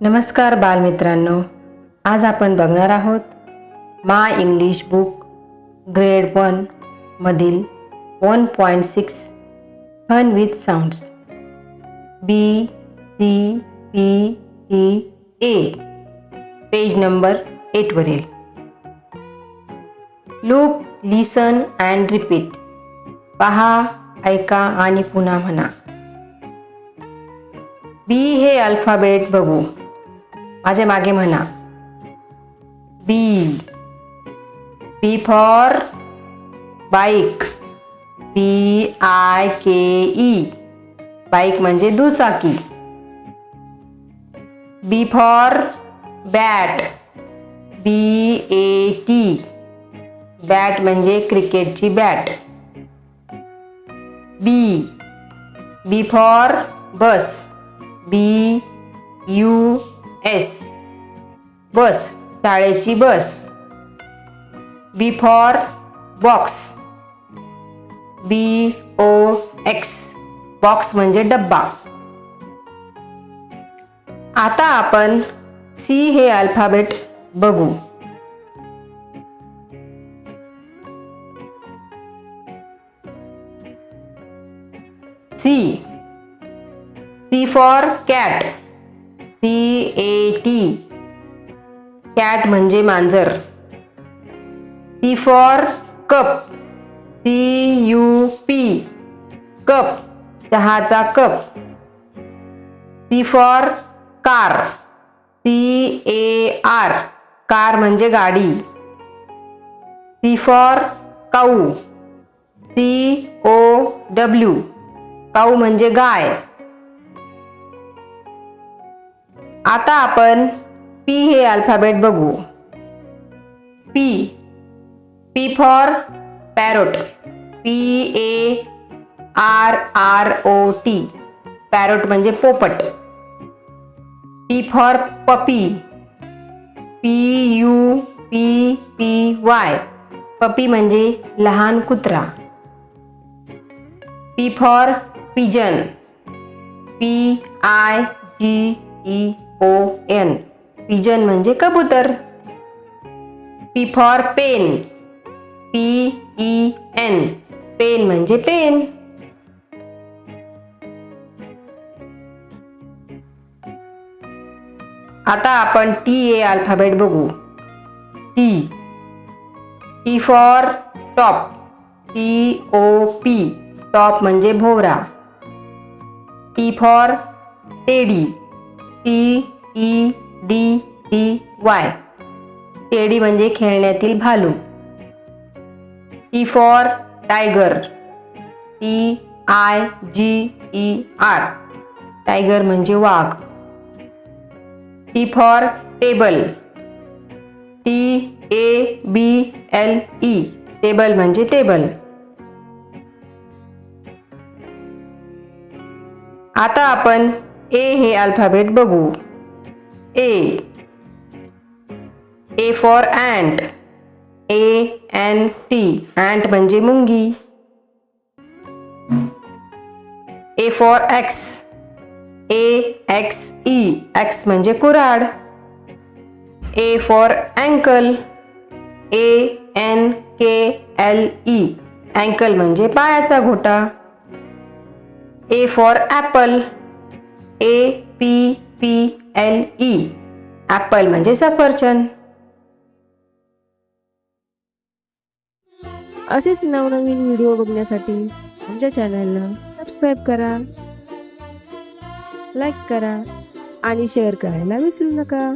नमस्कार बालमित्रांनो आज आपण बघणार आहोत my English book grade one मधील one point six fun with sounds B C P E A page number एटवरील look listen and repeat पहा ऐका आणि पुन्हा म्हणा. बी हे अल्फाबेट बघू. माझ्या मागे म्हणा. B B for bike B I K E bike म्हणजे दुचाकी. B for bat B A T bat म्हणजे क्रिकेटची bat B B for bus B U S. Bus शाळेची bus. B for box. B O X. Box म्हणजे डब्बा. आता आपण C हे अल्फाबेट बघू. C. C for cat. C A T cat म्हणजे मांजर. C for cup C U P cup चहाचा cup C for car C A R car म्हणजे गाडी. C for cow C O W cow म्हणजे गाय. आता आपण पी हे अल्फ़ाबेट बघू. P P for parrot P A R R O T parrot म्हणजे पोपट. P for puppy P U P P Y puppy म्हणजे लहान कुत्रा. P for pigeon P I G E O N pigeon म्हणजे कबूतर. P for pen P E N pen म्हणजे pen आता आपण टी ए अल्फ़ाबेट बघू. T T for top T O P top म्हणजे भोवरा. T for teddy T E D D Y teddy म्हणजे खेळण्यातील भालू. T for tiger T I G E R tiger म्हणजे वाघ. T for table T A B L E table म्हणजे table आता आपण A हे alphabet बघू. A. A for ant A N T ant म्हणजे मुंगी. A for axe A X E axe म्हणजे कुराड A for ankle A N K L E ankle म्हणजे पायाचा घोटा. A for apple A P P L E apple म्हणजे सफरचंद. असेच नवनवीन व्हिडिओ बघण्यासाठी आमच्या चॅनलला सबस्क्राईब करा लाईक करा आणि शेअर करायला विसरू नका.